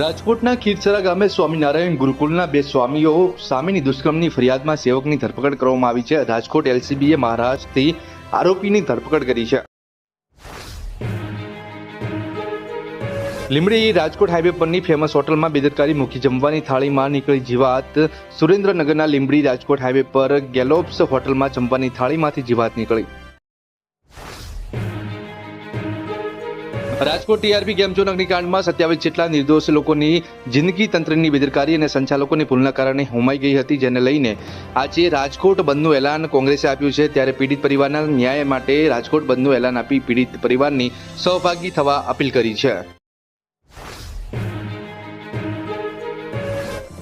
રાજકોટના ખીરસરા ગામે સ્વામિનારાયણ ગુરુકુલના બે સ્વામીઓ સામેની દુષ્કર્મની ફરિયાદમાં સેવકની ધરપકડ કરવામાં આવી છે. રાજકોટ એલસીબીએ મહારાષ્ટ્રથી આરોપીની ધરપકડ કરી છે. લીમડી રાજકોટ હાઈવે પરની ફેમસ હોટલમાં બેદરકારી મૂકી જમવાની થાળીમાં નીકળી જીવાત. સુરેન્દ્રનગરના લીમડી રાજકોટ હાઈવે પર ગેલોપ્સ હોટલમાં જમવાની થાળીમાંથી જીવાત નીકળી. રાજકોટ ટીઆરપી ગેમ ઝોન અગ્નિકાંડમાં સત્યાવીસ જેટલા નિર્દોષ લોકોની જિંદગી તંત્રની બેદરકારી અને સંચાલકોની ભૂલના કારણે હોમાઈ ગઈ હતી, જેને લઈને આજે રાજકોટ બંધનું એલાન કોંગ્રેસે આપ્યું છે. ત્યારે પીડિત પરિવારના ન્યાય માટે રાજકોટ બંધનું એલાન આપી પીડિત પરિવારની સહભાગી થવા અપીલ કરી છે.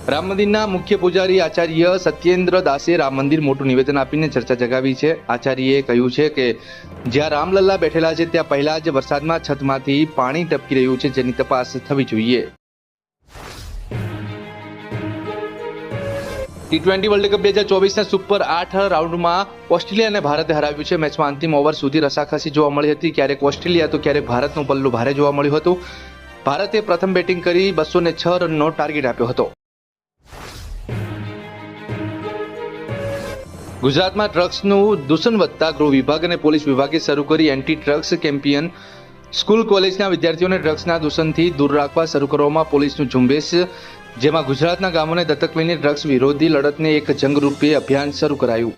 રામ મંદિરના મુખ્ય પૂજારી આચાર્ય સત્યેન્દ્ર દાસે રામ મંદિર મોટું નિવેદન આપીને ચર્ચા જગાવી છે. આચાર્યએ કહ્યું છે કે, જ્યાં રામલલ્લા બેઠેલા છે, ત્યાં પહેલા જ વરસાદમાં છતમાંથી પાણી ટપકી રહ્યું છે, જેની તપાસ થવી જોઈએ. ટી ટ્વેન્ટી વર્લ્ડ કપ બે હજાર ચોવીસના સુપર આઠ રાઉન્ડમાં ઓસ્ટ્રેલિયા અને ભારતે હરાવ્યું છે. મેચમાં અંતિમ ઓવર સુધી રસાખસી જોવા મળી હતી. ક્યારેક ઓસ્ટ્રેલિયા તો ક્યારેક ભારતનું પલ્લું ભારે જોવા મળ્યું હતું. ભારતે પ્રથમ બેટિંગ કરી બસો છ રનનો ટાર્ગેટ આપ્યો હતો. ગુજરાતમાં ડ્રગ્સનું દૂષણ વધતા ગૃહ વિભાગ અને પોલીસ વિભાગે શરૂ કરી એન્ટી ડ્રગ્સ કેમ્પિયન સ્કૂલ કોલેજના વિદ્યાર્થીઓને ડ્રગ્સના દૂષણથી દૂર રાખવા શરૂ કરવામાં પોલીસનું ઝુંબેશ, જેમાં ગુજરાતના ગામોને દત્તક લઈને ડ્રગ્સ વિરોધી લડતને એક જંગરૂપે અભિયાન શરૂ કરાયું.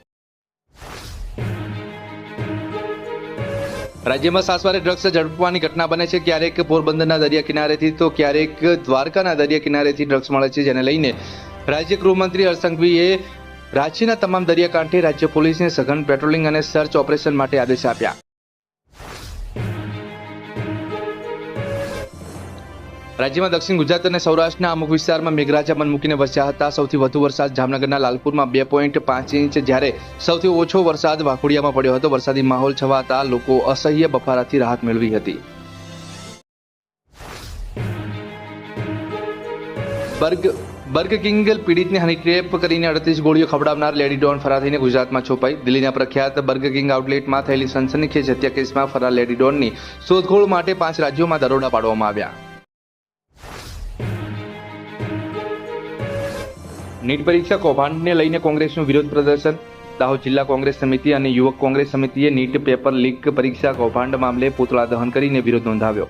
રાજ્યમાં સાસવારે ડ્રગ્સ ઝડપવાની ઘટના બને છે. ક્યારેક પોરબંદરના દરિયા કિનારેથી તો ક્યારેક દ્વારકાના દરિયા કિનારેથી ડ્રગ્સ મળે છે, જેને લઈને રાજ્ય ગૃહમંત્રી હર્ષસંઘવીએ રાજ્યના તમામ દરિયાકાંઠે રાજ્ય પોલીસને સઘન પેટ્રોલિંગ અને સર્ચ ઓપરેશન માટે આદેશ આપ્યા. રાજ્યમાં દક્ષિણ ગુજરાત અને સૌરાષ્ટ્રના અમુક વિસ્તારમાં મેઘરાજા મન મૂકીને વરસ્યા હતા. સૌથી વધુ વરસાદ જામનગરના લાલપુરમાં બે પોઈન્ટ પાંચ ઇંચ, જ્યારે સૌથી ઓછો વરસાદ વાઘોડિયામાં પડ્યો હતો. વરસાદી માહોલ છવાતા લોકો અસહ્ય બફારાથી રાહત મેળવી હતી. બર્ગ બર્ગ કિંગ પીડિતને હનીટ્રેપ કરીને અડતીસ ગોળીઓ ખવડાવનાર લેડી ડોન ફરાર ગુજરાતમાં છોપાઈ. દિલ્હીના પ્રખ્યાત બર્ગ કિંગ આઉટલેટમાં થયેલી સનસનીખેજ હત્યા કેસમાં ફરાર લેડી ડોનની શોધખોળ માટે પાંચ રાજ્યોમાં દરોડા પાડવામાં આવ્યા. નીટ પરીક્ષા કૌભાંડને લઈને કોંગ્રેસનું વિરોધ પ્રદર્શન. દાહોદ જિલ્લા કોંગ્રેસ સમિતિ અને યુવક કોંગ્રેસ સમિતિએ નીટ પેપર લીક પરીક્ષા કૌભાંડ મામલે પૂતળા દહન કરીને વિરોધ નોંધાવ્યો.